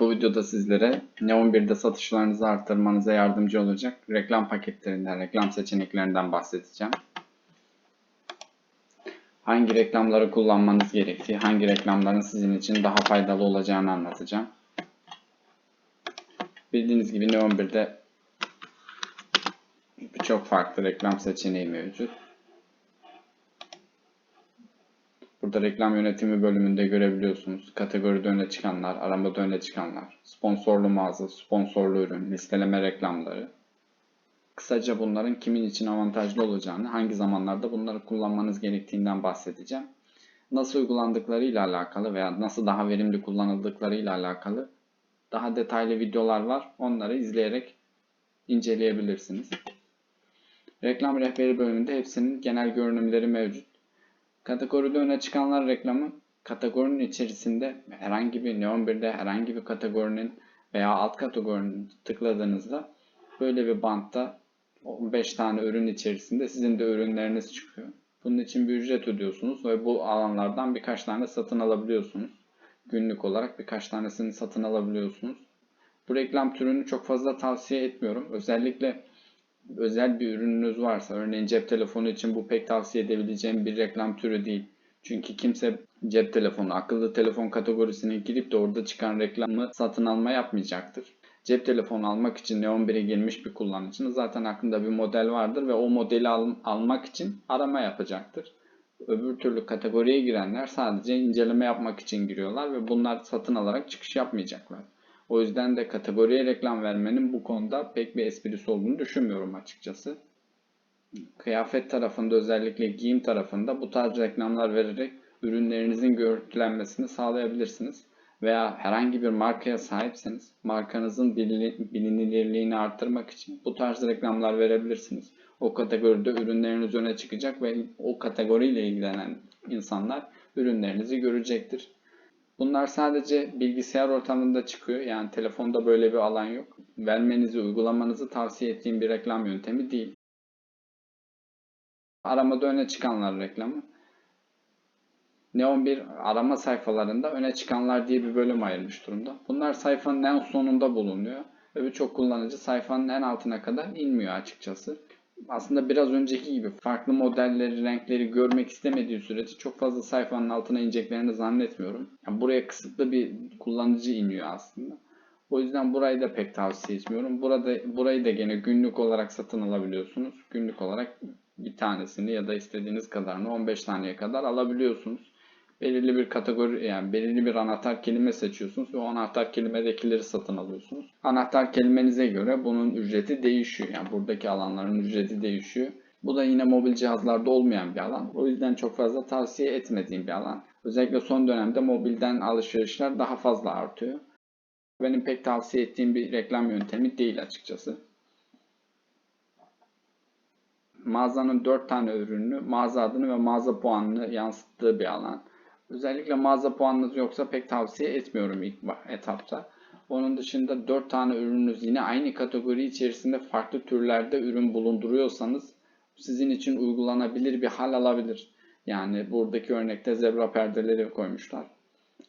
Bu videoda sizlere Neon 1'de satışlarınızı arttırmanıza yardımcı olacak reklam paketlerinden, reklam seçeneklerinden bahsedeceğim. Hangi reklamları kullanmanız gerektiği, hangi reklamların sizin için daha faydalı olacağını anlatacağım. Bildiğiniz gibi Neon 1'de birçok farklı reklam seçeneği mevcut. Burada reklam yönetimi bölümünde görebiliyorsunuz. Kategoride öne çıkanlar, aramada öne çıkanlar, sponsorlu mağaza, sponsorlu ürün, listeleme reklamları. Kısaca bunların kimin için avantajlı olacağını, hangi zamanlarda bunları kullanmanız gerektiğinden bahsedeceğim. Nasıl uygulandıkları ile alakalı veya nasıl daha verimli kullanıldıkları ile alakalı daha detaylı videolar var. Onları izleyerek inceleyebilirsiniz. Reklam rehberi bölümünde hepsinin genel görünümleri mevcut. Kategoride öne çıkanlar reklamı kategorinin içerisinde herhangi bir Neon 1'de herhangi bir kategorinin veya alt kategorinin tıkladığınızda böyle bir bantta 15 tane ürün içerisinde sizin de ürünleriniz çıkıyor. Bunun için bir ücret ödüyorsunuz ve bu alanlardan birkaç tane satın alabiliyorsunuz. Günlük olarak birkaç tanesini satın alabiliyorsunuz. Bu reklam türünü çok fazla tavsiye etmiyorum. Özellikle özel bir ürününüz varsa, örneğin cep telefonu için bu pek tavsiye edebileceğim bir reklam türü değil. Çünkü kimse cep telefonu, akıllı telefon kategorisine girip de orada çıkan reklamı satın alma yapmayacaktır. Cep telefonu almak için Neon 1'e girmiş bir kullanıcının zaten aklında bir model vardır ve o modeli al- almak için arama yapacaktır. Öbür türlü kategoriye girenler sadece inceleme yapmak için giriyorlar ve bunlar satın alarak çıkış yapmayacaklar. O yüzden de kategoriye reklam vermenin bu konuda pek bir esprisi olduğunu düşünmüyorum açıkçası. Kıyafet tarafında özellikle giyim tarafında bu tarz reklamlar vererek ürünlerinizin görüntülenmesini sağlayabilirsiniz. Veya herhangi bir markaya sahipseniz markanızın bilini- bilinirliğini arttırmak için bu tarz reklamlar verebilirsiniz. O kategoride ürünleriniz öne çıkacak ve o kategoriyle ilgilenen insanlar ürünlerinizi görecektir. Bunlar sadece bilgisayar ortamında çıkıyor. Yani telefonda böyle bir alan yok. Vermenizi, uygulamanızı tavsiye ettiğim bir reklam yöntemi değil. Aramada öne çıkanlar reklamı. Neon 1 arama sayfalarında öne çıkanlar diye bir bölüm ayırmış durumda. Bunlar sayfanın en sonunda bulunuyor ve birçok kullanıcı sayfanın en altına kadar inmiyor açıkçası. Aslında biraz önceki gibi farklı modelleri, renkleri görmek istemediği sürece çok fazla sayfanın altına ineceklerini zannetmiyorum. Yani buraya kısıtlı bir kullanıcı iniyor aslında. O yüzden burayı da pek tavsiye etmiyorum. Burada burayı da gene günlük olarak satın alabiliyorsunuz. Günlük olarak bir tanesini ya da istediğiniz kadarını 15 taneye kadar alabiliyorsunuz. Belirli bir kategori yani belirli bir anahtar kelime seçiyorsunuz ve o anahtar kelimedekileri satın alıyorsunuz. Anahtar kelimenize göre bunun ücreti değişiyor. Yani buradaki alanların ücreti değişiyor. Bu da yine mobil cihazlarda olmayan bir alan. O yüzden çok fazla tavsiye etmediğim bir alan. Özellikle son dönemde mobilden alışverişler daha fazla artıyor. Benim pek tavsiye ettiğim bir reklam yöntemi değil açıkçası. Mağazanın 4 tane ürünü, mağaza adını ve mağaza puanını yansıttığı bir alan. Özellikle mağaza puanınız yoksa pek tavsiye etmiyorum ilk etapta. Onun dışında 4 tane ürününüz yine aynı kategori içerisinde farklı türlerde ürün bulunduruyorsanız sizin için uygulanabilir bir hal alabilir. Yani buradaki örnekte zebra perdeleri koymuşlar.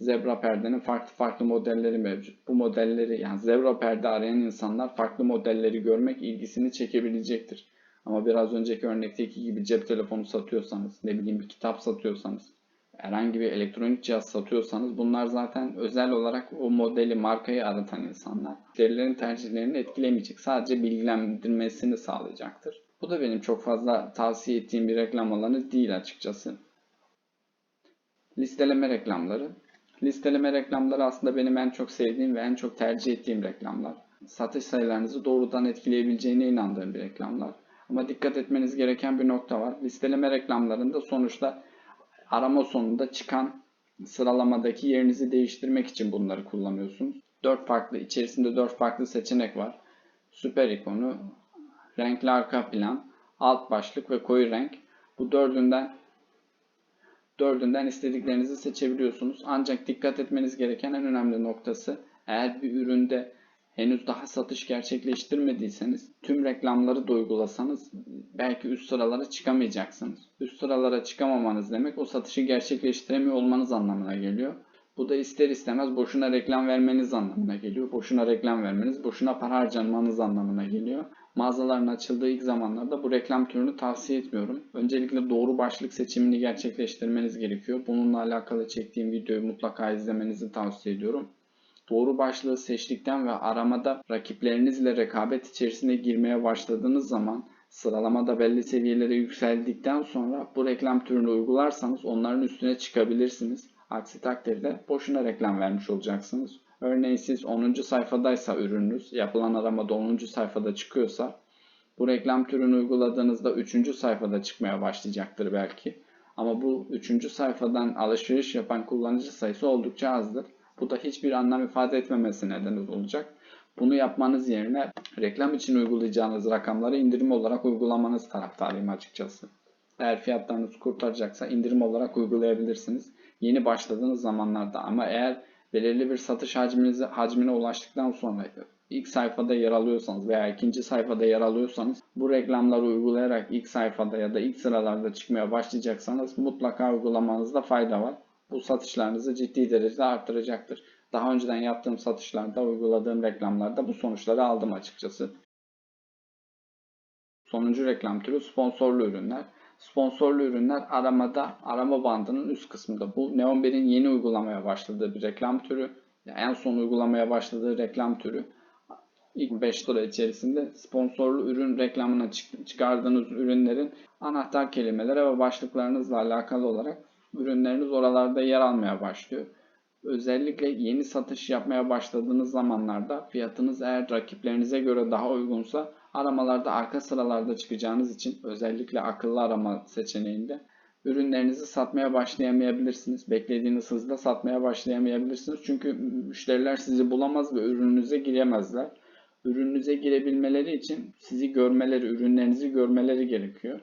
Zebra perdenin farklı farklı modelleri mevcut. Bu modelleri yani zebra perde arayan insanlar farklı modelleri görmek ilgisini çekebilecektir. Ama biraz önceki örnekteki gibi cep telefonu satıyorsanız, ne bileyim bir kitap satıyorsanız, herhangi bir elektronik cihaz satıyorsanız bunlar zaten özel olarak o modeli, markayı aratan insanlar. Müşterilerin tercihlerini etkilemeyecek. Sadece bilgilendirmesini sağlayacaktır. Bu da benim çok fazla tavsiye ettiğim bir reklam alanı değil açıkçası. Listeleme reklamları. Listeleme reklamları aslında benim en çok sevdiğim ve en çok tercih ettiğim reklamlar. Satış sayılarınızı doğrudan etkileyebileceğine inandığım bir reklamlar. Ama dikkat etmeniz gereken bir nokta var. Listeleme reklamlarında sonuçta arama sonunda çıkan sıralamadaki yerinizi değiştirmek için bunları kullanıyorsunuz. 4 farklı içerisinde 4 farklı seçenek var. Süper ikonu, renkli arka plan, alt başlık ve koyu renk. Bu dördünden dördünden istediklerinizi seçebiliyorsunuz. Ancak dikkat etmeniz gereken en önemli noktası eğer bir üründe henüz daha satış gerçekleştirmediyseniz tüm reklamları da uygulasanız belki üst sıralara çıkamayacaksınız. Üst sıralara çıkamamanız demek o satışı gerçekleştiremiyor olmanız anlamına geliyor. Bu da ister istemez boşuna reklam vermeniz anlamına geliyor. Boşuna reklam vermeniz, boşuna para harcamanız anlamına geliyor. Mağazaların açıldığı ilk zamanlarda bu reklam türünü tavsiye etmiyorum. Öncelikle doğru başlık seçimini gerçekleştirmeniz gerekiyor. Bununla alakalı çektiğim videoyu mutlaka izlemenizi tavsiye ediyorum. Doğru başlığı seçtikten ve aramada rakiplerinizle rekabet içerisine girmeye başladığınız zaman sıralamada belli seviyelere yükseldikten sonra bu reklam türünü uygularsanız onların üstüne çıkabilirsiniz. Aksi takdirde boşuna reklam vermiş olacaksınız. Örneğin siz 10. sayfadaysa ürününüz, yapılan aramada 10. sayfada çıkıyorsa bu reklam türünü uyguladığınızda 3. sayfada çıkmaya başlayacaktır belki. Ama bu 3. sayfadan alışveriş yapan kullanıcı sayısı oldukça azdır. Bu da hiçbir anlam ifade etmemesi nedeni olacak. Bunu yapmanız yerine reklam için uygulayacağınız rakamları indirim olarak uygulamanız taraftarıyım açıkçası. Eğer fiyatlarınız kurtaracaksa indirim olarak uygulayabilirsiniz. Yeni başladığınız zamanlarda ama eğer belirli bir satış hacminize, hacmine ulaştıktan sonra ilk sayfada yer alıyorsanız veya ikinci sayfada yer alıyorsanız bu reklamları uygulayarak ilk sayfada ya da ilk sıralarda çıkmaya başlayacaksanız mutlaka uygulamanızda fayda var. Bu satışlarınızı ciddi derecede arttıracaktır. Daha önceden yaptığım satışlarda, uyguladığım reklamlarda bu sonuçları aldım açıkçası. Sonuncu reklam türü sponsorlu ürünler. Sponsorlu ürünler aramada, arama bandının üst kısmında. Bu Neon 1'in yeni uygulamaya başladığı bir reklam türü. Yani en son uygulamaya başladığı reklam türü. İlk 5 lira içerisinde sponsorlu ürün reklamına çıkardığınız ürünlerin anahtar kelimeleri ve başlıklarınızla alakalı olarak ürünleriniz oralarda yer almaya başlıyor. Özellikle yeni satış yapmaya başladığınız zamanlarda fiyatınız eğer rakiplerinize göre daha uygunsa aramalarda arka sıralarda çıkacağınız için özellikle akıllı arama seçeneğinde ürünlerinizi satmaya başlayamayabilirsiniz. Beklediğiniz hızda satmaya başlayamayabilirsiniz. Çünkü müşteriler sizi bulamaz ve ürününüze giremezler. Ürününüze girebilmeleri için sizi görmeleri, ürünlerinizi görmeleri gerekiyor.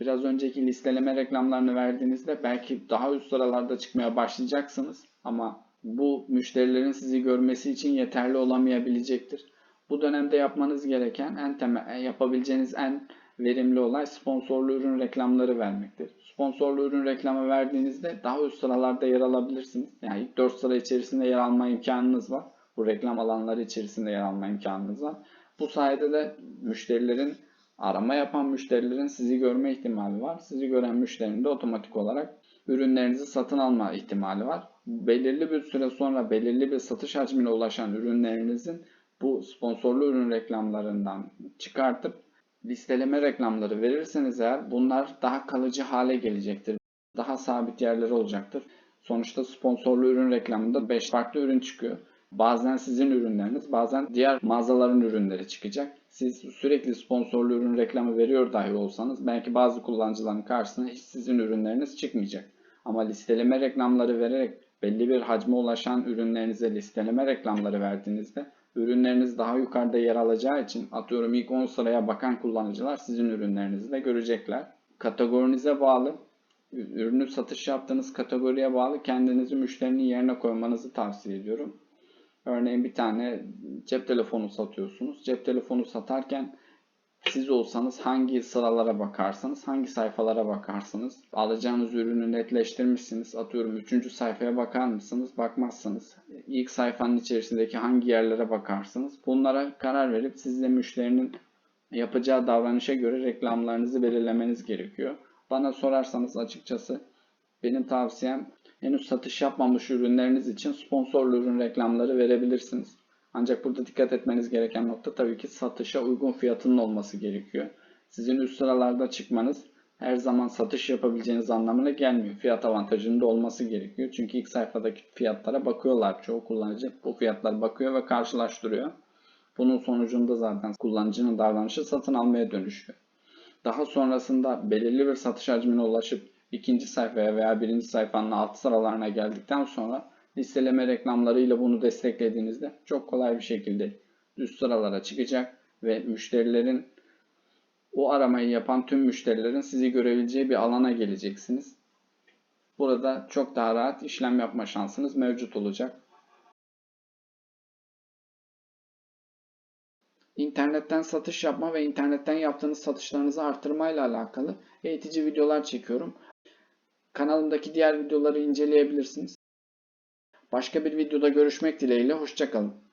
Biraz önceki listeleme reklamlarını verdiğinizde belki daha üst sıralarda çıkmaya başlayacaksınız ama bu müşterilerin sizi görmesi için yeterli olamayabilecektir. Bu dönemde yapmanız gereken en temel yapabileceğiniz en verimli olay sponsorlu ürün reklamları vermektir. Sponsorlu ürün reklamı verdiğinizde daha üst sıralarda yer alabilirsiniz. Yani ilk 4 sıra içerisinde yer alma imkanınız var. Bu reklam alanları içerisinde yer alma imkanınız var. Bu sayede de müşterilerin arama yapan müşterilerin sizi görme ihtimali var. Sizi gören müşterinin de otomatik olarak ürünlerinizi satın alma ihtimali var. Belirli bir süre sonra belirli bir satış hacmine ulaşan ürünlerinizin bu sponsorlu ürün reklamlarından çıkartıp listeleme reklamları verirseniz eğer bunlar daha kalıcı hale gelecektir. Daha sabit yerleri olacaktır. Sonuçta sponsorlu ürün reklamında 5 farklı ürün çıkıyor. Bazen sizin ürünleriniz, bazen diğer mağazaların ürünleri çıkacak. Siz sürekli sponsorlu ürün reklamı veriyor dahi olsanız belki bazı kullanıcıların karşısına hiç sizin ürünleriniz çıkmayacak. Ama listeleme reklamları vererek belli bir hacme ulaşan ürünlerinize listeleme reklamları verdiğinizde ürünleriniz daha yukarıda yer alacağı için atıyorum ilk 10 sıraya bakan kullanıcılar sizin ürünlerinizi de görecekler. Kategorinize bağlı, ürünü satış yaptığınız kategoriye bağlı kendinizi müşterinin yerine koymanızı tavsiye ediyorum. Örneğin bir tane cep telefonu satıyorsunuz. Cep telefonu satarken siz olsanız hangi sıralara bakarsanız, hangi sayfalara bakarsınız? Alacağınız ürünü netleştirmişsiniz. Atıyorum 3. sayfaya bakar mısınız? Bakmazsınız. İlk sayfanın içerisindeki hangi yerlere bakarsınız? Bunlara karar verip siz de müşterinin yapacağı davranışa göre reklamlarınızı belirlemeniz gerekiyor. Bana sorarsanız açıkçası benim tavsiyem henüz satış yapmamış ürünleriniz için sponsorlu ürün reklamları verebilirsiniz. Ancak burada dikkat etmeniz gereken nokta tabii ki satışa uygun fiyatının olması gerekiyor. Sizin üst sıralarda çıkmanız her zaman satış yapabileceğiniz anlamına gelmiyor. Fiyat avantajının da olması gerekiyor. Çünkü ilk sayfadaki fiyatlara bakıyorlar çoğu kullanıcı. Bu fiyatlar bakıyor ve karşılaştırıyor. Bunun sonucunda zaten kullanıcının davranışı satın almaya dönüşüyor. Daha sonrasında belirli bir satış hacmine ulaşıp ikinci sayfaya veya birinci sayfanın alt sıralarına geldikten sonra listeleme reklamlarıyla bunu desteklediğinizde çok kolay bir şekilde üst sıralara çıkacak ve müşterilerin o aramayı yapan tüm müşterilerin sizi görebileceği bir alana geleceksiniz. Burada çok daha rahat işlem yapma şansınız mevcut olacak. İnternetten satış yapma ve internetten yaptığınız satışlarınızı artırmayla alakalı eğitici videolar çekiyorum. Kanalımdaki diğer videoları inceleyebilirsiniz. Başka bir videoda görüşmek dileğiyle. Hoşçakalın.